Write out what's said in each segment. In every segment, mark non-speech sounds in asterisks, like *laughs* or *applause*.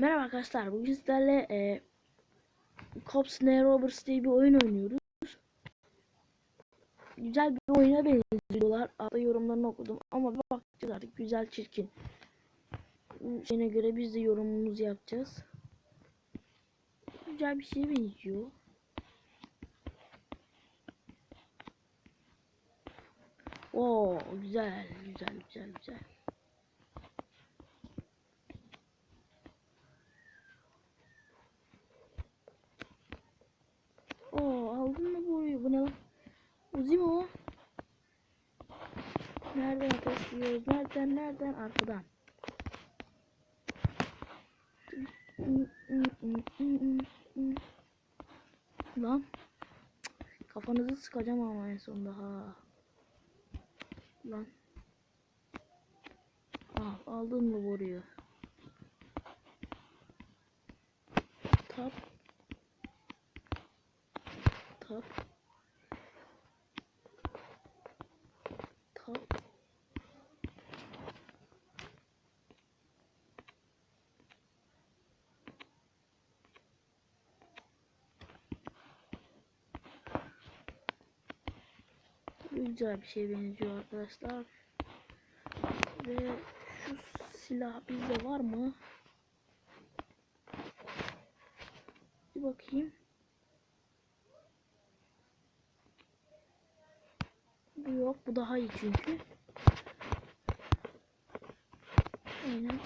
Merhaba arkadaşlar. Bugün sizlerle e, Cops Ne diye bir oyun oynuyoruz. Güzel bir oyuna benziyorlar. Altta yorumlarını okudum ama bir bakacağız artık güzel çirkin. Şeyine göre biz de yorumumuzu yapacağız. Güzel bir şeye benziyor. Oo güzel güzel güzel güzel. Oo aldın mı boruyu? Bu ne lan? Uzi mi o? Nereden ateşliyoruz? Nereden? Nereden? Arkadan. Lan. Kafanızı sıkacağım ama en sonunda ha. Lan. Al, aldın mı boruyu? Tap. Tap. Güzel bir şey benziyor arkadaşlar. Ve şu silah bizde var mı? Bir bakayım. Bu yok. Bu daha iyi çünkü. Aynen.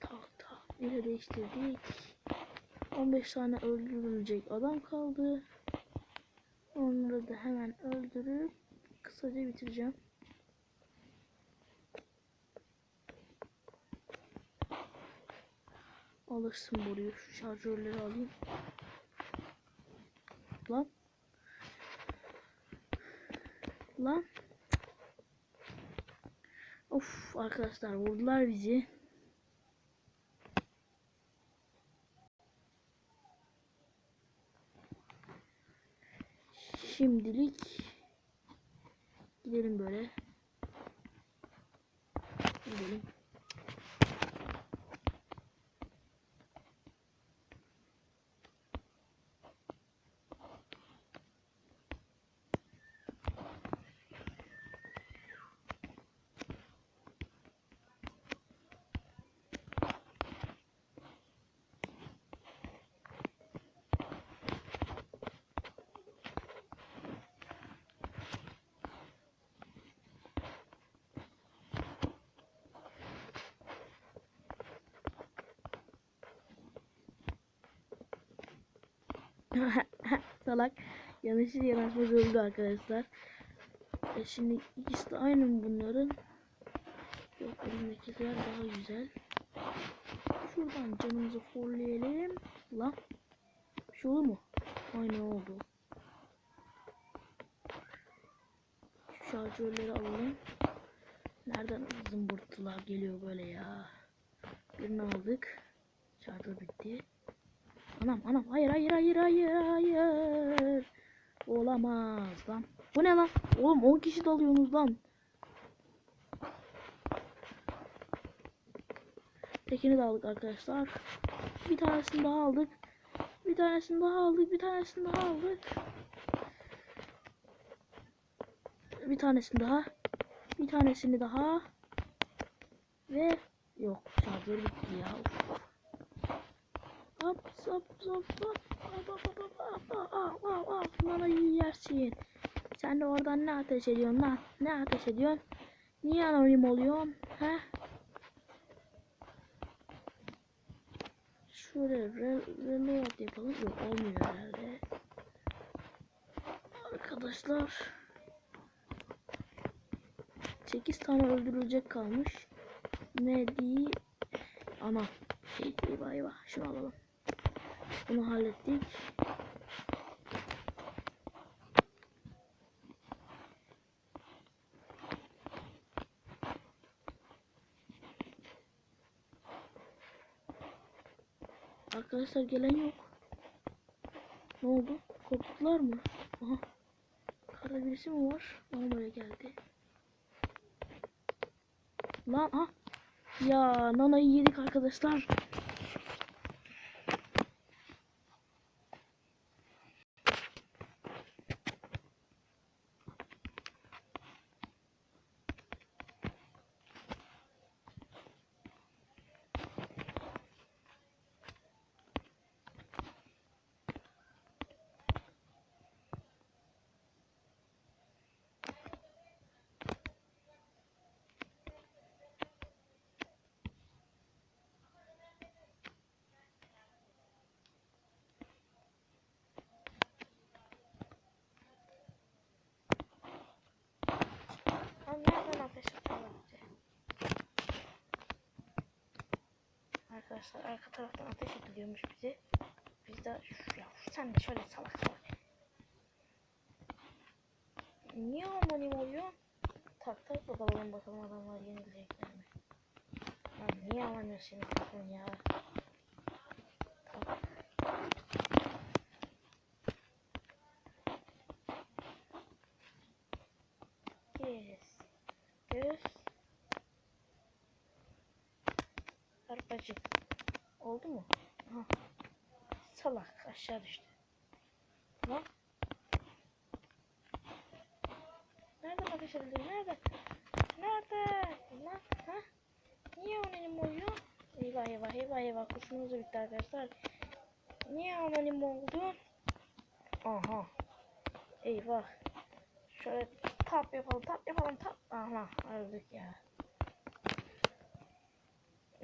Tak. Yine değiştirdik. 15 tane öldürülecek adam kaldı. Onları da hemen öldürüp kısaca bitireceğim. Alırsın burayı. Şu şarjörleri alayım. Lan. Lan. Of arkadaşlar vurdular bizi. Şimdilik gidelim böyle. Gidelim. *laughs* Salak. Yanlışlıkla yanaşmaz öldü arkadaşlar. E şimdi ikisi de aynı bunların? Yok elimdekiler daha güzel. Şuradan canımızı fullleyelim. Lan. Bir şey olur mu? Aynı oldu. Şu şarjörleri alalım. Nereden zımbırtılar geliyor böyle ya. Birini aldık. Şarjör bitti. Anam anam hayır hayır hayır hayır hayır. Olamaz lan. Bu ne lan? Oğlum 10 kişi dalıyorsunuz lan. Tekini de aldık arkadaşlar. Bir tanesini daha aldık. Bir tanesini daha aldık. Bir tanesini daha aldık. Bir tanesini daha. Bir tanesini daha. Ve yok şarjör bitti ya. Uf. Hop hop hop. Bana yersin. Sen de oradan ne ateş ediyorsun lan? Ne ateş ediyorsun? Niye anonim oluyorsun? He? Şöyle re reload yapalım. Yok olmuyor herhalde. Arkadaşlar. 8 tane öldürülecek kalmış. Ne diye ama eyvah eyvah şunu alalım. Bunu hallettik. Arkadaşlar gelen yok. Ne oldu? Korktular mı? Aha. Kara birisi mi var? Böyle geldi. Lan ha. Ya nanayı yedik arkadaşlar. Lan nereden ateş atıyorlar bize? Arkadaşlar arka taraftan ateş ediliyormuş bize. Biz de ya sen de şöyle salak salak. Niye anonim oluyor? Tak tak bakalım bakalım adamlar yenilecekler mi? Lan niye takım ya? Tak. Yes. Göz. Arpacık. Oldu mu? Aha. Salak aşağı düştü. Lan. Nereden ateş edildi? Nerede? Nerede? Lan ha? Niye anonim oluyor? Eyvah eyvah eyvah eyvah kurşunumuz da bitti arkadaşlar. Niye anonim oldu? Aha. Eyvah. Şöyle tap yapalım tap yapalım tap. Aha öldük ya.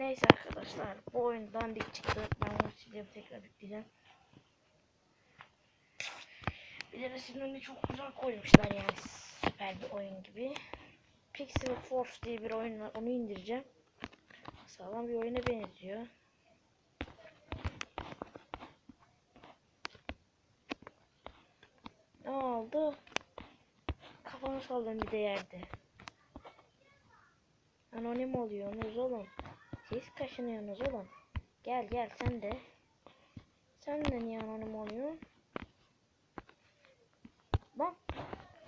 Neyse arkadaşlar bu oyun dandik çıktı. Ben bunu sileceğim tekrar yükleyeceğim. Bir de resimlerini çok güzel koymuşlar yani süper bir oyun gibi. Pixel Force diye bir oyun var onu indireceğim. Sağlam bir oyuna benziyor. Ne oldu? Kafamı salladım bir de yerde. Anonim oluyorsunuz oğlum. Siz kaşınıyorsunuz oğlum. Gel gel sen de. Sen de niye anonim oluyorsun? Lan, lan,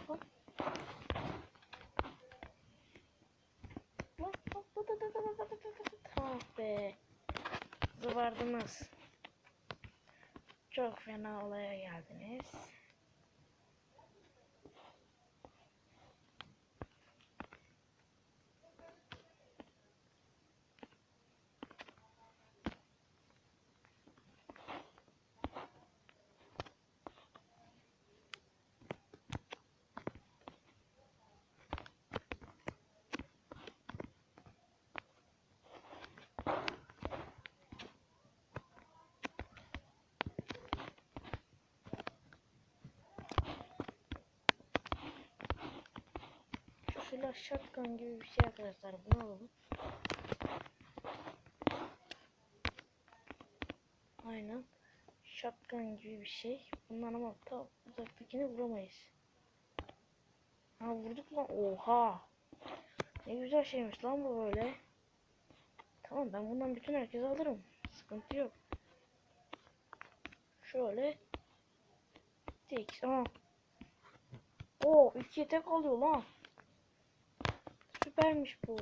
lan, lan, lan, lan, lan, lan. Ah be. Zıvardınız. Çok fena olaya geldiniz. Silah shotgun gibi bir şey arkadaşlar. Bunu alalım. Aynen. Shotgun gibi bir şey. Bundan ama ta uzaktakini vuramayız. Ha vurduk lan. Oha. Ne güzel şeymiş lan bu böyle. Tamam ben bundan bütün herkese alırım. Sıkıntı yok. Şöyle. Tek. Aa. Oo ikiye tek alıyor lan. Süpermiş bu.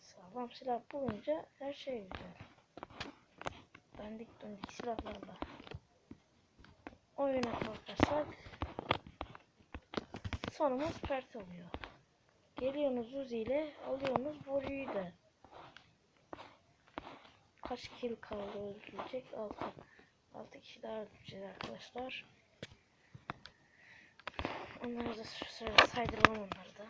Sağlam silah bulunca her şey güzel. Dandik dandik silahlarla oyuna kalkarsak sonumuz pert oluyor. Geliyorsunuz Uzi ile alıyorsunuz Boru'yu da. Kaç kill kaldı öldürecek? 6. 6 kişi daha öldüreceğiz arkadaşlar. Onları da şu sırada saydırmam onları da.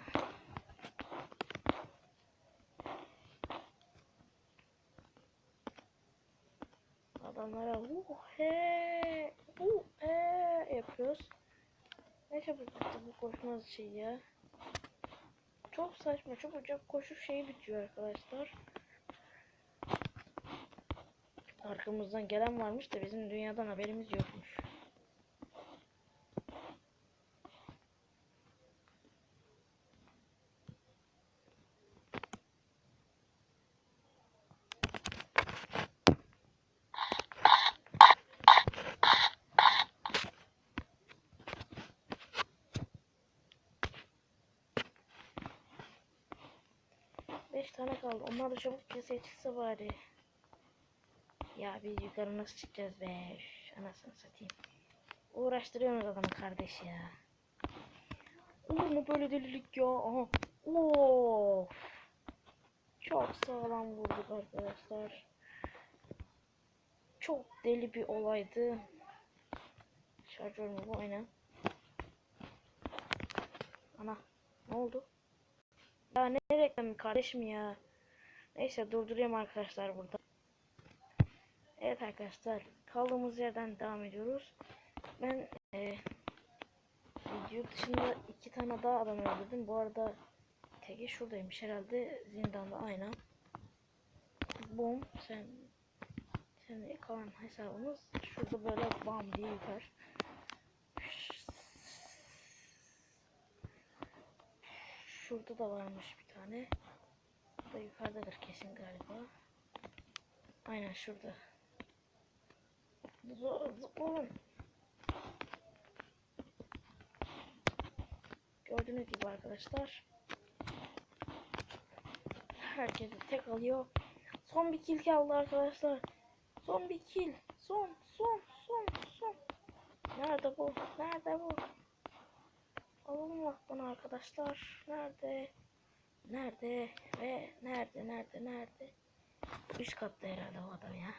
Adamlara uh he uh he yapıyoruz. Ne çabuk bitti bu koşma şeyi ya. Çok saçma çabucak koşup şeyi bitiyor arkadaşlar. Arkamızdan gelen varmış da bizim dünyadan haberimiz yokmuş. 5 tane kaldı. Onlar da çabuk keseye çıksa bari. Ya biz yukarı nasıl çıkacağız be? Üf, anasını satayım. Uğraştırıyorsunuz adamı kardeş ya. Olur mu böyle delilik ya? Aha. Of. Çok sağlam vurduk arkadaşlar. Çok deli bir olaydı. Şarjör mü bu? Aynen. Ana. Ne oldu? Ya ne reklamı kardeşim ya. Neyse durdurayım arkadaşlar burada. Evet arkadaşlar kaldığımız yerden devam ediyoruz. Ben e, yurt dışında iki tane daha adam öldürdüm. Bu arada teki şuradaymış herhalde zindanda aynen. Bom sen sen kalan hesabımız şurada böyle bam diye yutar. Şurada da varmış bir tane. Bu da yukarıdadır kesin galiba. Aynen şurada. Zor, zor. Gördüğünüz gibi arkadaşlar. Herkes tek alıyor. Son bir kill kaldı arkadaşlar. Son bir kill. Son, son, son, son. Nerede bu? Nerede bu? Alalım bana arkadaşlar. Nerede? Nerede? Ve nerede? Nerede? Nerede? Üst katta herhalde o adam ya.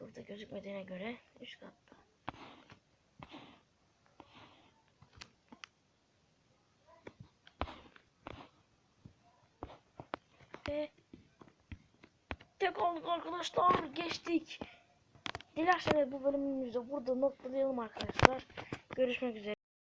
Burada gözükmediğine göre üst katta. Ve tek olduk arkadaşlar. Geçtik. Dilerseniz bu bölümümüzde burada noktalayalım arkadaşlar. Görüşmek üzere.